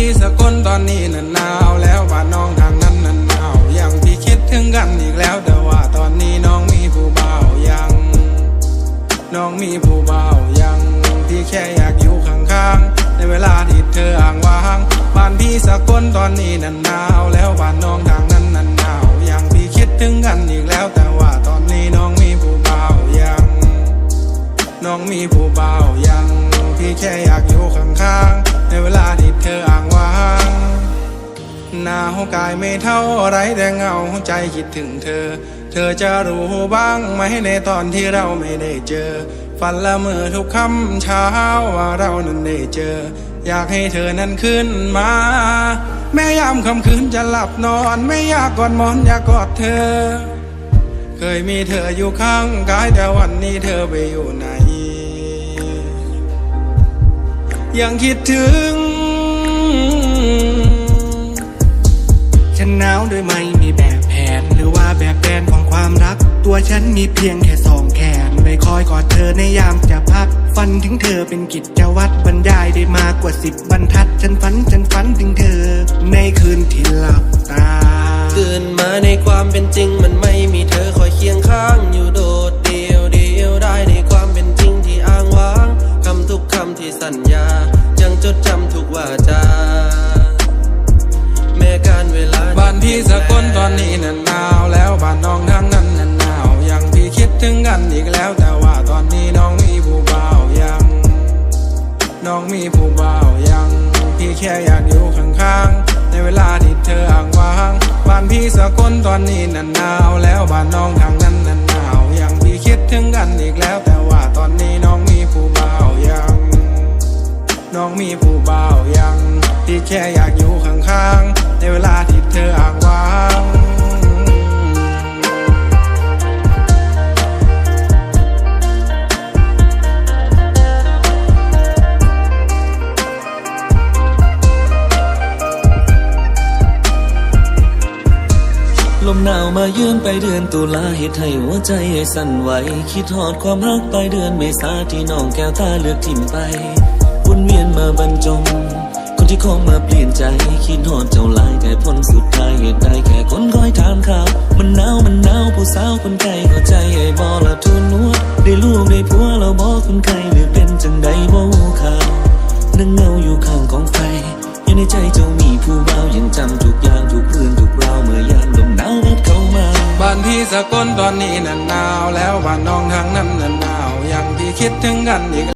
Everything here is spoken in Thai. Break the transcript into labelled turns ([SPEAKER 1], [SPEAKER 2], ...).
[SPEAKER 1] พี่สกลตอนนี้น่ะหนาวแล้วบ้านน้องทางนั้นน่ะหนาวยังพี่คิดถึงกันอีกแล้วแต่ว่าตอนนี้น้องมีผู้เบ่ายัง น้องมีผู้เบ่ายังพี่แค่อยากอยู่ข้างๆในเวลาที่เธออ่างว่างบ้านพี่สกลตอนนี้น่ะหนาวแล้วบ้านน้องทางนั้นน่ะหนาวยังพี่คิดถึงกันอีกแล้วแต่ว่าตอนนี้น้องมีผู้เบ่ายัง น้องมีผู้เบ่ายัง พี่แค่อยากอยู่ข้างๆ ในเวลาที่เธออ่างว่างหนาวกายไม่เท่าไรแต่เงาหงาใจคิดถึงเธอ เธอจะรู้บ้างไหมในตอนที่เราไม่ได้เจอ ฝันละเมอทุกค่ำเช้าว่าเรานั้นได้เจอ อยากให้เธอนั้นขึ้นมา แม่ยามค่ำคืนจะหลับนอน ไม่อยากกอดมอนอยากกอดเธอ เคยมีเธออยู่ข้างกายแต่วันนี้เธอไปอยู่ไหน ยังคิดถึง
[SPEAKER 2] ฉันหนาวโดยไม่มีแบบแผน หรือว่าแบบแผนของความรัก ตัวฉันมีเพียงแค่สองแขนไว้คอยกอดเธอในยามจะพัก ฝันถึงเธอเป็นกิจวัตรบรรยายได้มากกว่าสิบบรรทัด ฉันฝันฉันฝันถึงเธอำ
[SPEAKER 3] ทุกคำที่สัญญา ยังจดจำทุกวาจาแม้การเวลา
[SPEAKER 1] บ้านพี่สกลตอนนี้น่ะหนาวแล้วบ้านน้องทางนั้นน่ะหนาวยังพี่คิดถึงกันอีกแล้วแต่ว่าตอนนี้น้องมีผู้บ่าวยัง น้องมีผู้บ่าวยัง พี่แค่อยากอยู่ข้างๆในเวลาที่เธออ่างว่างบ้านพี่สกลตอนนี้น่ะหนาวแล้วบ้านน้องทางนั้นน่ะหนาวยังพี่คิดถึงกันอีกแล้วแต่ว่า มีผู้บ่าวยัง ที่แค่อยากอยู่ข้างๆ ในเวลาที่เธออ่างว่าง
[SPEAKER 4] ลมหนาวมาเยือนไปเดือนตุลาเหตุให้หัวใจสั่นไหว คิดหอดความรักไปเดือนเมษาที่น้องแก้วตาเลือกทิมไป วนเวียนมาบรรจง คนที่เข้ามาเปลี่ยนใจ คิดหอดเจ้าลายแต่ผลสุดท้ายเหตุใดแค่คนคอยถามข่าว มันหนาวมันหนาวผู้สาวคนไกลเข้าใจไอ้บอละทุนนัวได้ลูกได้ผัวเราบอกคนไกลหรือเป็นจังใดบ่ข่าวนั่งเงาอยู่ข้างกองไฟอยู่ในใจเจ้ามีผู้บ่าวยังจำทุกอย่างทุกเรื่องทุกราวเมื่อยามลมหนาวพัดเข้ามา
[SPEAKER 1] บ้านพี่สกลตอนนี้น่ะหนาว แล้วบ้านน้องทางนั้นน่ะหนาวยังพี่คิดถึงกันอีก